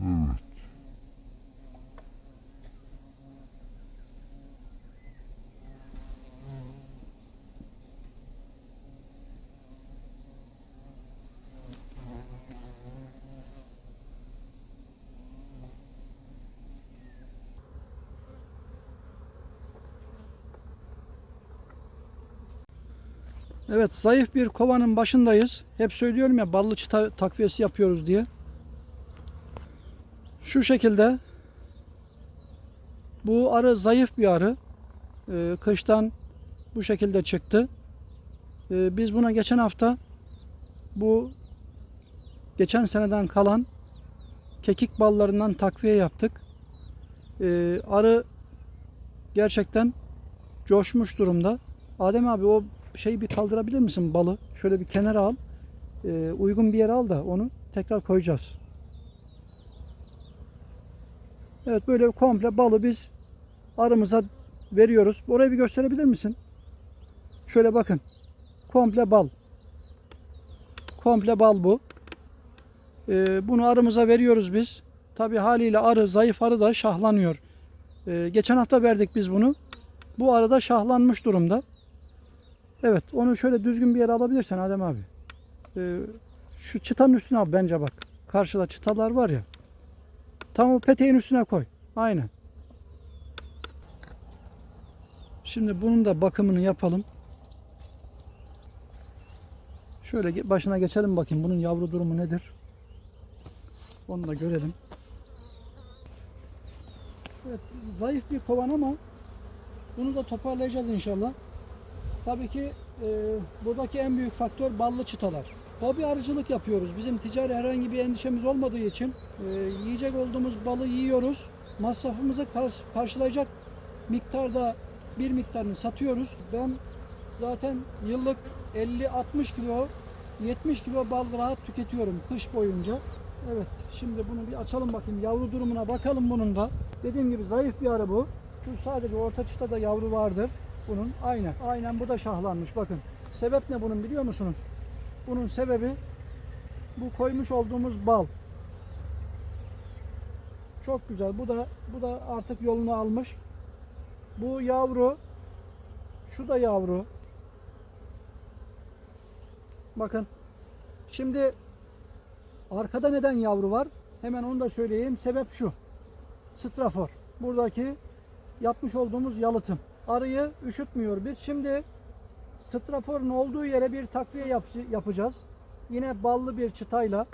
Evet. Evet zayıf bir kovanın başındayız. Hep söylüyorum ya ballı çıta takviyesi yapıyoruz diye. Şu şekilde bu arı zayıf bir arı. Ee, kıştan bu şekilde çıktı. Ee, biz buna geçen hafta bu geçen seneden kalan kekik ballarından takviye yaptık. Ee, arı gerçekten coşmuş durumda. Adem abi o şeyi bir kaldırabilir misin balı? Şöyle bir kenara al. Uygun bir yere al da onu tekrar koyacağız. Evet böyle komple balı biz arımıza veriyoruz. Orayı bir gösterebilir misin? Şöyle bakın. Komple bal. Komple bal bu. Ee, bunu arımıza veriyoruz biz. Tabi haliyle arı, zayıf arı da şahlanıyor. Ee, geçen hafta verdik biz bunu. Bu arada şahlanmış durumda. Evet onu şöyle düzgün bir yere alabilirsen Adem abi. Ee, şu çıtanın üstüne al bence bak. Karşıda çıtalar var ya. Tam o peteğin üstüne koy. Aynen. Şimdi bunun da bakımını yapalım. Şöyle başına geçelim bakayım. Bunun yavru durumu nedir? Onu da görelim. Evet, zayıf bir kovan ama bunu da toparlayacağız inşallah. Tabii ki e, buradaki en büyük faktör ballı çıtalar. Hobi arıcılık yapıyoruz. Bizim ticari herhangi bir endişemiz olmadığı için e, yiyecek olduğumuz balı yiyoruz. Masrafımızı kar- karşılayacak miktarda bir miktarını satıyoruz. Ben zaten yıllık 50-60 kilo 70 kilo bal rahat tüketiyorum kış boyunca. Evet şimdi bunu bir açalım bakayım yavru durumuna bakalım bunun da. Dediğim gibi zayıf bir arı bu. Şu sadece orta çıtada yavru vardır bunun. Aynen. Aynen bu da şahlanmış bakın. Sebep ne bunun biliyor musunuz? Bunun sebebi bu koymuş olduğumuz bal. Çok güzel. Bu da bu da artık yolunu almış. Bu yavru. Şu da yavru. Bakın. Şimdi arkada neden yavru var? Hemen onu da söyleyeyim. Sebep şu. Strafor. Buradaki yapmış olduğumuz yalıtım. Arıyı üşütmüyor. Biz şimdi straforun olduğu yere bir takviye yap- yapacağız. Yine ballı bir çıtayla.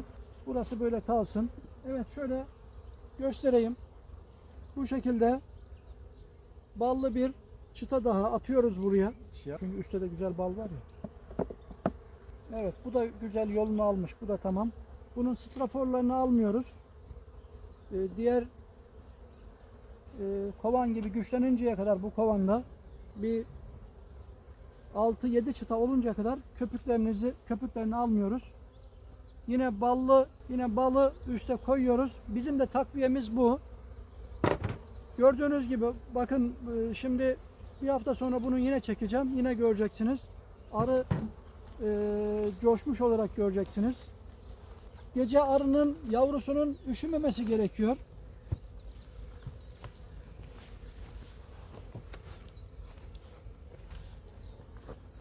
Burası böyle kalsın. Evet şöyle göstereyim. Bu şekilde ballı bir çıta daha atıyoruz buraya. Çünkü üstte de güzel bal var ya. Evet bu da güzel yolunu almış. Bu da tamam. Bunun straforlarını almıyoruz. Ee, diğer e, kovan gibi güçleninceye kadar bu kovanda bir 6-7 çıta oluncaya kadar köpüklerinizi köpüklerini almıyoruz. Yine ballı yine balı üste koyuyoruz. Bizim de takviyemiz bu. Gördüğünüz gibi bakın e, şimdi bir hafta sonra bunu yine çekeceğim. Yine göreceksiniz. Arı e, coşmuş olarak göreceksiniz. Gece arının yavrusunun üşümemesi gerekiyor.